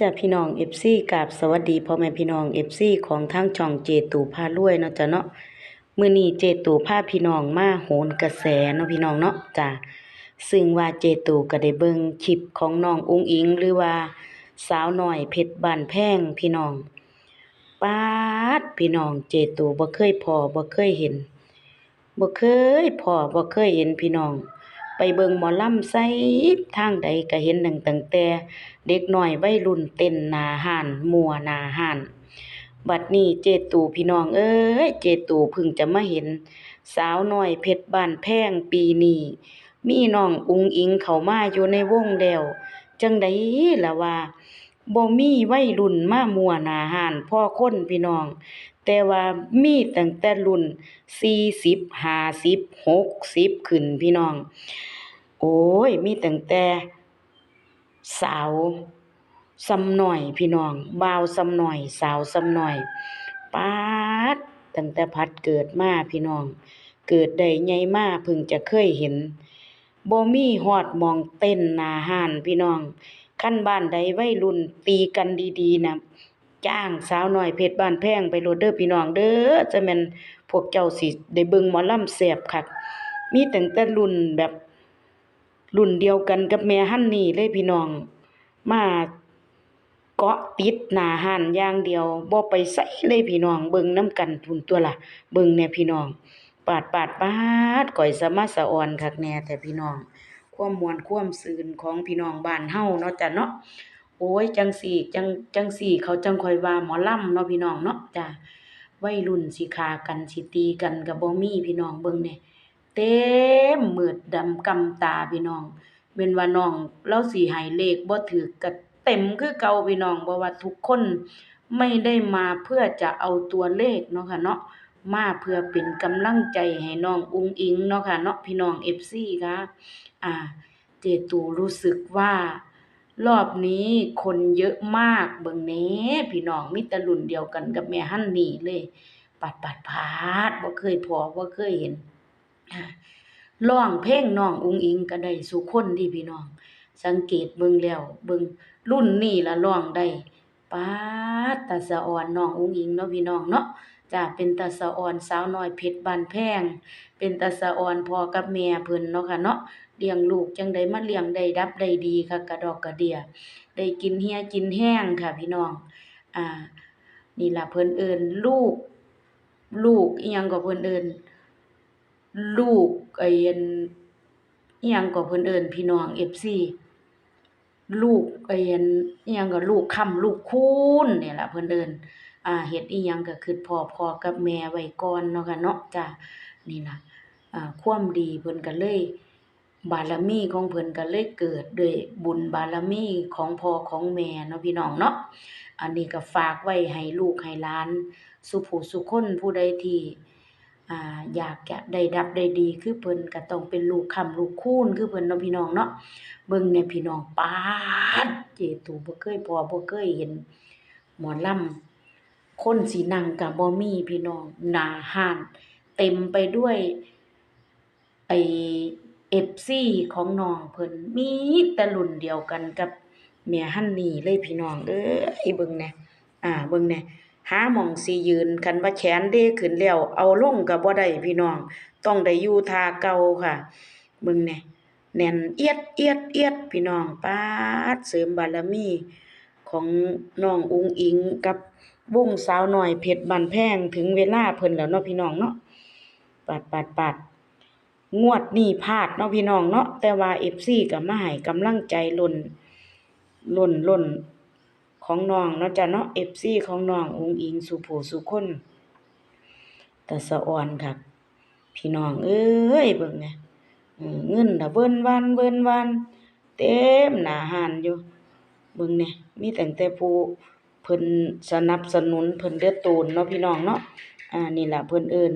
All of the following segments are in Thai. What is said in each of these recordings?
จ้าพี่น้อง FC กราบสวัสดีพ่อแม่พี่น้อง FC ของทางช่องเจตูพารวยเนาะจ้ะเนาะมื้อนี้เจตูพาพี่น้องมาโหนกระแสเนาะพี่น้องเนาะจ้าซึ่งว่าเจตูก็ได้เบิ่งคลิปของน้องอุ้งอิง หรือว่าสาวหน้อยเพชรบานแพงพี่น้องป้าดพี่น้องเจตูบ่เคยพอบ่เคยเห็นบ่เคยพอบ่เคยเห็นพี่น้อง ไปเบิงหมอลำไสทางใดก็เห็นดังตั้งแต่เด็กหน้อยวัยรุ่นเต้นนาห้านมัวนาห้านบัดนี้เจตูพี่น้องเอ้ยเจตูพิ่งจะมาเห็น สาวน้อยเพชรบ้านแพงปีนี้มีน้องอุงอิงเข้ามาอยู่ในวงแล้วจังไดล่ะว่าบ่มีวัยรุ่นมามัวนาห้านพ่อคนพี่น้อง แต่ว่ามีตั้งแต่รุ่น40 50 60ขึ้นพี่น้อง โอ้ย มีตั้งแต่สาวซำหน้อยพี่น้องบ่าวซำหน้อย สาวซำหน้อยปาดตั้งแต่พัดเกิดมาพี่น้อง เกิดได้ใหญ่มาเพิ่งจะเคยเห็นบ่มีฮอดมองเต้นนาหานพี่น้องคันบ้านใดวัยรุ่นตีกันดีๆนะ จ้างสาวหน้อยเพชรบ้านแพงไปโลดเด้อพี่น้องเด้อจะแม่นพวกเจ้าสิได้เบิ่งหมอลำแซ่บคักมีตั้งแต่รุ่นแบบรุ่นเดียวกันกับแม่ฮั่นนี่เลยพี่น้อง มาเกาะติดหนาห้านอย่างเดียวบ่ไปไสเลยพี่น้อง เบิ่งนํกันพุ่นตัวละเบิ่งแหน่ยพี่น้อง ปาดปาดปาดก่อยสมาสะออนคักแน่แต่พี่น้อง ความมวนความซื่นของพี่น้องบ้านเฮาเนาะจ้ะเนาะ โอ้ยจังสี่จังจังสี่ เขาจังคอยว่าหมอลำเนาะพี่น้องเนาะจ้ะวัยรุ่นสิฆ่ากันสิตีกันก็บ่มีพี่น้องเบิ่งแหน่เต็มมืดดำกำตาพี่น้องแม่นว่าน้องเลาสิให้เลขบ่ถูกก็เต็มคือเก่าพี่น้องบ่ว่าทุกคนไม่ได้มาเพื่อจะเอาตัวเลขเนาะค่ะเนาะมาเพื่อเป็นกำลังใจให้น้องอุ้งอิงเนาะค่ะเนาะพี่น้อง FC ค่ะอ่า เจตูรู้สึกว่า รอบนี้คนเยอะมากเบิ่งแหน่พี่น้องมีแต่รุ่นเดียวกันกับแม่ฮันนี่เลย ปัดปัดพาดบ่เคยพอบ่เคยเห็นอ่าร้องเพลงน้องอุงอิงก็ได้ซุคนดิพี่น้อง สังเกตเบิ่งแล้วเบิ่งรุ่นนี้ล่ะร้องได้ป๊าดตาสะอ่อนน้องอุงอิงเนาะพี่น้องเนาะจ้าเป็นตาสะอ่อนสาวน้อยเพชรบานแพง เป็นตาสะอ่อนพอกับแม่เพิ่นเนาะค่ะเนาะ เลี้ยงลูกจังไดมาเลี้ยงได้ดับได้ดีค่ะกระดอกกระเดียได้กินเหียกินแห้งค่ะ พี่น้องอ่านี่ล่ะเพิ่นเอิ้นลูก ลูกอิหยังก็เพิ่นเอิ้นลูกไอ้อันอิหยังก็เพิ่นเอิ้นพี่น้อง FC ลูกไอ้อันอิหยังก็ลูกค่ำลูกคูณนี่ล่ะเพิ่นเอิ้นอ่าเฮ็ดอิหยังก็คิดพ้อพ่อกับแม่ไว้ก่อนเนาะค่ะเนาะจ้ะนี่ล่ะอ่าความดีเพิ่นก็เลย บารมีของเพิ่นก็เลยเกิดด้วยบุญบารมีของพ่อของแม่เนาะพี่น้องเนาะอันนี้ก็ฝากไว้ให้ลูกให้หลาน สุผู้สุคนผู้ใดที่อ่าอยากจะได้ดับได้ดีคือเพิ่นก็ต้องเป็นลูกคำลูกคูณคือเพิ่นเนาะพี่น้องเนาะเบิ่งแหน่พี่น้องปาดเจตูบ่เคยพอบ่เคยเห็น หมอลำคนสินั่งก็บ่มีพี่น้องหนาห้าน เต็มไปด้วยไอ FC ของน้องเพิ่นมีแต่รุ่นเดียวกันกับแม่ฮันนี่เลยพี่น้องเอ้ยเบิ่งแน่อ่าเบิ่งแน่หาหม้องสิยืนคันว่าแขนเด้ขึ้นแล้วเอาลงก็บ่ได้พี่น้อง ต้องได้อยู่ท่าเก่าค่ะเบิ่งแน่แน่นเอียดเอียดเอียดพี่น้องป๊าดเสริมบารมีของน้องอุงอิงกับวงสาวหน้อยเพชรบ้านแพงถึงเวลาเพิ่นแล้วเนาะพี่น้องเนาะปาดปาดปาด งวดนี้พลาดเนาะพี่น้องเนาะแต่ว่า FC ก็มาให้กำลังใจล้นล้นล้นของน้องเนาะจ้ะเนาะ FC ของน้องอุงอิงสุผูสุคนแต่สะอ่อนคักพี่น้องเอ้ยเบิ่งแหน่อือเงินนะเบิ่นวานเบิ่นวานเต็มหนาห้านอยู่เบิ่งแหน่ยมีแตั้งแต่ผู้เพิ่นสนับสนุนเพิ่นเดือดตูนเนาะพี่น้องเนาะอ่านี่แหละเพิ่นเอิ้น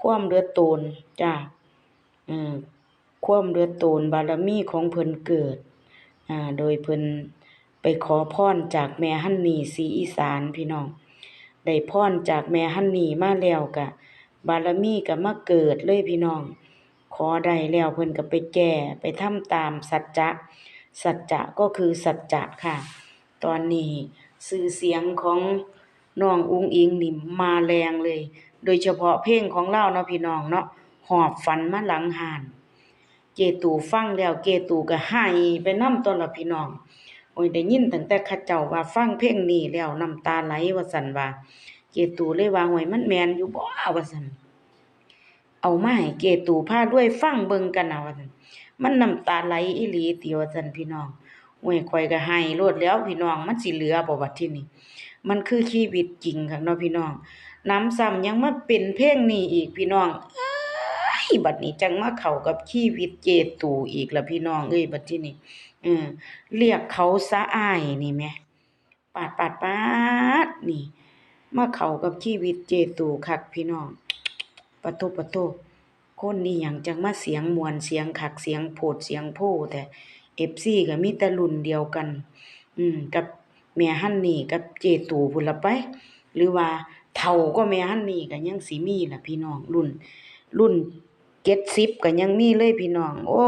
ความเดือดตูนจ้า อือความเดือดตูนบารมีของเพิ่นเกิด อ่า โดยเพิ่นไปขอพรจากแม่ฮันนี่ศรีอีสานพี่น้อง ได้พรจากแม่ฮันนี่มาแล้วก็บารมีก็มาเกิดเลยพี่น้อง ขอได้แล้วเพิ่นก็ไปแก้ไปทำตามสัจจะ สัจจะก็คือสัจจะค่ะ ตอนนี้ชื่อเสียงของน้องอุ๋งอิงนี่มาแรงเลย โดยเฉพาะเพลงของเลาเนาะพี่น้องเนาะ หอบฝันมาหลังหานเจตูฟังแล้วเจตูก็ให้ไปน้ำตัวละพี่น้อง โอ้ยได้ยินตั้งแต่เขาเจ้าว่าฟังเพลงนี้แล้วน้ำตาไหลว่าซั่นว่าเจตูเลยว่าห้วยมันแมนอยู่บ่ว่าซั่นเอามาให้เจตูพาด้วยฟังเบิ่งกันนะว่าซั่นมันน้ำตาไหลอีหลีติว่าซั่นพี่น้องโอ้ยข่อยก็ให้โลดแล้วพี่น้องมันสิเหลือบ่บัดทีนี้มันคือชีวิตจริงค่ะเนาะพี่น้องน้ำซ้ำยังมาเป็นเพลงนี้อีกพี่น้องเอ้ บัดนี้จังมาเข้ากับชีวิตเจตูอีกละพี่น้องเอ้ยบัดที่นี้เออเรียกเขาซะอายนี่แหมปาดปาดปาดนี่มาเข้ากับชีวิตเจตูคักพี่น้องปะโตปะโตคนนี้หยังจังมาเสียงมวนเสียงคักเสียงโพดเสียงโพแต่ FC ก็มีแต่รุ่นเดียวกัน อืม กับแม่ฮันนี่กับเจตูพุ่นละไป หรือว่าเฒ่าก็แม่ฮันนี่ก็ยังสิมีล่ะพี่น้องรุ่น รุ่น 70ก็ยังมีเลยพี่น้อง โอ้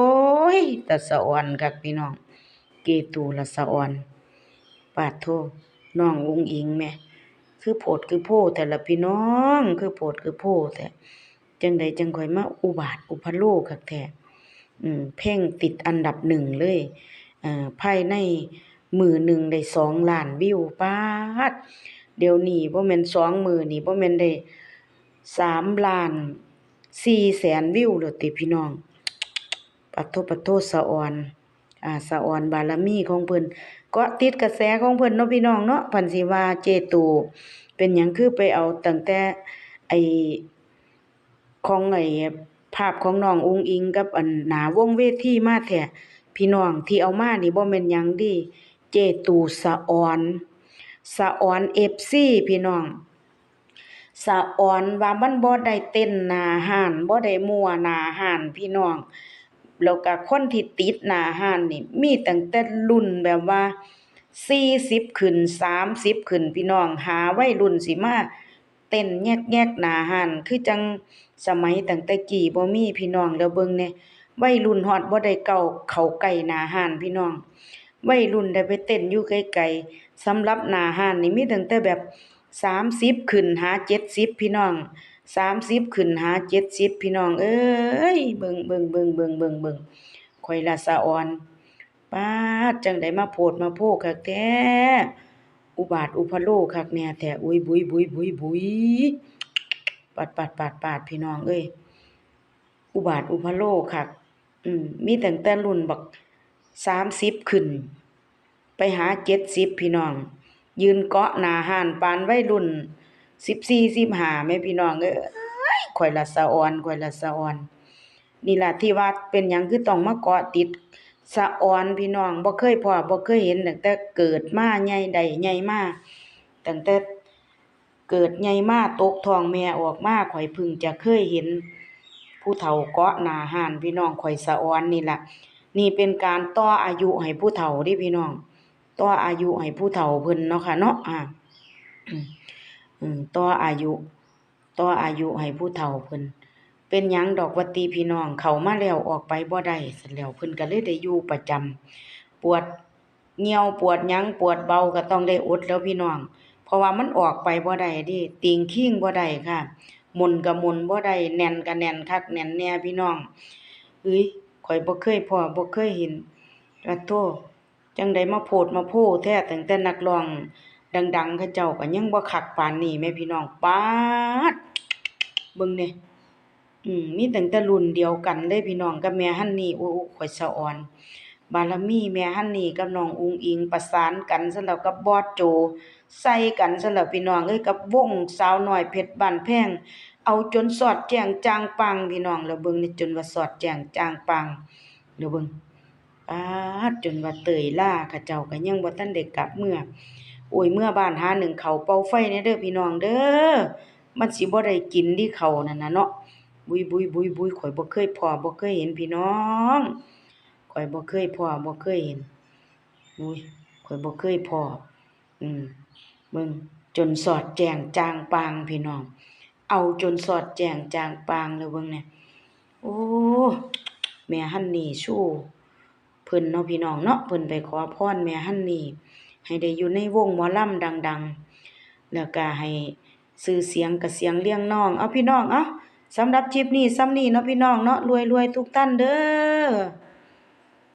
ยตาสะอ่อนคักพี่น้อง เกตูละสะอ่อน ปาดโทน้องอุงอิงแม่คือโพดคือโพแต่ละพี่น้อง คือโพดคือโพแต่จังใดจังคอยมาอุบาทอุพโลคักแท้อืมเพ่งติดอันดับหนึ่งเลยอ่อภายในมือหนึ่งได้สองล้านวิวปาดเดี๋ยวนี้บ่แม่นสองมือนี่บ่แม่นได้สามล้าน สี่แสนวิวแล้วติพี่น้อง ปัทโทปัทโทสะออน อ่าสะออนบารมีของเพิ่นกาะติดกระแสของเพิ่นเนาะพี่น้องเนาะพันสิว่าเจตู เป็นหยังคือไปเอาตั้งแต่ไอของไอภาพของน้องอุงอิงกับอันหนาวงเวทีมาแท้พี่น้องที่เอามานี่บ่แม่นหยังดี เจตูสะออนสะออน FC พี่น้อง สะอ่อนว่ามันบ่ได้เต้นหน้าห้านบ่ได้มั่วหน้าห้านพี่น้องแล้วก็คนที่ติดหน้าห้านนี่มีตั้งแต่รุ่นแบบว่า40ขึ้น30ขึ้นพี่น้องหาวัยรุ่นสิมาเต้นแยกๆหน้าห้านคือจังสมัยตั้งแต่กี้บ่มีพี่น้องแล้วเบิ่งแหน่วัยรุ่นฮอดบ่ได้เก้าเข้าใกล้หน้าห้านพี่น้องวัยรุ่นได้ไปเต้นอยู่ไกลๆสำหรับหน้าห้านนี่มีตั้งแต่แบบ 30ขึ้นหา70พี่น้อง30ขึ้นหา70พี่น้อง เอ้ยเบิ่งเบิ่งเบิ่งเบิ่งเบิ่งเบิ่งข่อยละสะอ่อนป๊าจังได๋มาโพดมาโพกคักแท้อุบาทอุพโลคักแน่แท้อุ้ยบุยบุยบุยบุยปาดปาดปาดปาดพี่น้องเอ้ยอุบาทอุพโลคักอืมมีแตั้งแต่รุ่นบัก30ขึ้น ไปหา70พี่น้อง ยืนเกาะหนาห้านปานวัยรุ่น14 15แม่พี่น้องเอ้ยข่อยละสะอ่อนข่อยละสะอ่อน นี่ล่ะที่ว่าเป็นหยังคือต้องมาเกาะติดสะอ่อนพี่น้องบ่เคยพอบ่เคยเห็นตั้งแต่เกิดมาใหญ่ใดใหญ่มาตั้งแต่เกิดใหญ่มาตกท้องแม่ออกมาข่อยพิ่งจะเคยเห็น ผู้เฒ่าเกาะหนาห้านพี่น้องข่อยสะอ่อนนี่ล่ะนี่เป็นการต่ออายุให้ผู้เฒ่าด้พี่น้อง ต่ออายุให้ผู้เฒ่าเพิ่นเนาะค่ะเนาะอ่าอือต่ออายุต่ออายุให้ผู้เฒ่าเพิ่นเป็นยังดอกว่าติพี่น้องเขามาแล้วออกไปบ่ได้ซั่นแล้วเพิ่นก็เลยได้อยู่ประจำปวดเหี่ยวปวดยังปวดเบาก็ต้องได้อดแล้วพี่น้อง เพราะว่ามันออกไปบ่ได้ดิติงคิงบ่ได้ค่ะมุนก็หมุนบ่ได้แน่นก็แน่นคักแน่นแน่พี่น้องเอ้ยข้อยบ่เคยพอบ่เคยเห็นอะโธ่ จังไดมาโพดมาโพแท้ตั้งแต่นักร้อง ดัง ๆเขาเจ้าก็ยังบ่คักปานนี้แม่พี่น้องป๊าดเบิ่งแหน่ยอืมมีตั้งแต่รุ่นเดียวกันเลยพี่น้องกับแม่ฮันนี่โอ้ข่อยสะอ่อน บารมีแม่ฮันนี่กับน้องอุงอิงประสานกันซะแล้วกับบอสโจ ใส่กันซะแล้วพี่น้องเอ้ยกับวงสาวน้อยเพชรบ้านแพงเอาจนสอดแจ้งจางปังพี่น้องแล้วเบิ่งนี่จนว่าสอดแจ้งจางปังแล้วเบิ่ง ป๊าจนว่าเตยล่าเขาเจ้าก็ยังบ่ทันได้กลับเมื่อโอ้ยเมื่อบ้านหาหนึ่งเขาเป่าไฟแหน่เด้อพี่น้องเด้อมันสิบ่ได้กินที่เขานั่นน่ะเนาะบุยบุยบุยบุยข่อยบ่เคยพอบ่เคยเห็นพี่น้องข่อยบ่เคยพอบ่เคยเห็นอุ้ยข่อยบ่เคยพออืมเบิ่งจนสอดแจงจางปางพี่น้อง เอาจนสอดแจงจางปางแล้วเบิ่งเนี่ยโอ้แม่ฮันนี่ชู้ เพิ่นเนาะพี่น้องเนาะเพิ่นไปขอพรแม่ฮันนี่ให้ได้อยู่ในวงหมอลำดัง ๆ แล้วก็ให้ซื้อเสียงกับเสียงเรียงน้อง เอาพี่น้อง เอาสำหรับชิปนี้ส่ำนี้เนาะพี่น้องเนาะรวยๆทุกท่านเด้อ